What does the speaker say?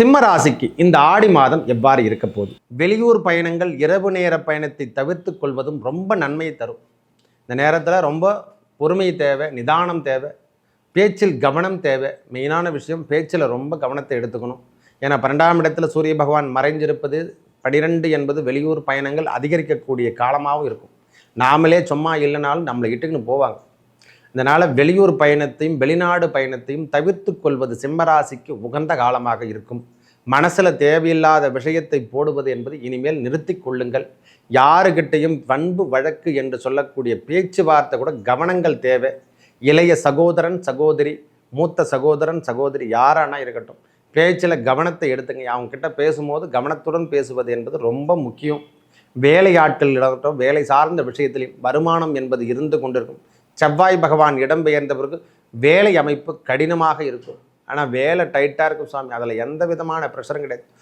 சிம்ம ராசிக்கு இந்த ஆடி மாதம் எவ்வாறு இருக்க போகுது? வெளியூர் பயணங்கள் இரவு நேர பயணத்தை தவிர்த்து கொள்வதும் ரொம்ப நன்மையை தரும். இந்த நேரத்தில் ரொம்ப பொறுமை தேவை நிதானம் தேவை பேச்சில் கவனம் தேவை. மெயினான விஷயம் பேச்சில் ரொம்ப கவனத்தை எடுத்துக்கணும். ஏன்னா பன்னெண்டாம் இடத்துல சூரிய பகவான் மறைஞ்சிருப்பது பனிரெண்டு என்பது வெளியூர் பயணங்கள் அதிகரிக்கக்கூடிய காலமாகவும் இருக்கும். நாமளே சும்மா இல்லைனாலும் நம்மளை இட்டுக்குன்னு போவாங்க. இதனால் வெளியூர் பயணத்தையும் வெளிநாடு பயணத்தையும் தவிர்த்து கொள்வது சிம்மராசிக்கு உகந்த காலமாக இருக்கும். மனசில் தேவையில்லாத விஷயத்தை போடுவது என்பது இனிமேல் நிறுத்தி கொள்ளுங்கள். யாருக்கிட்டையும் பண்பு வழக்கு என்று சொல்லக்கூடிய பேச்சுவார்த்தை கூட கவனங்கள் தேவை. இளைய சகோதரன் சகோதரி மூத்த சகோதரன் சகோதரி யாரானா இருக்கட்டும் பேச்சில் கவனத்தை எடுத்துங்க. அவங்க கிட்ட பேசும்போது கவனத்துடன் பேசுவது என்பது ரொம்ப முக்கியம். வேலையாட்கள் இருக்கட்டும் வேலை சார்ந்த விஷயத்திலையும் வருமானம் என்பது இருந்து கொண்டிருக்கும். செவ்வாய் பகவான் இடம்பெயர்ந்த பிறகு வேலை அமைப்பு கடினமாக இருக்கும். ஆனால் வேலை டைட்டாக இருக்கும் சாமி அதில் எந்த விதமான ப்ரெஷரும் கிடையாது.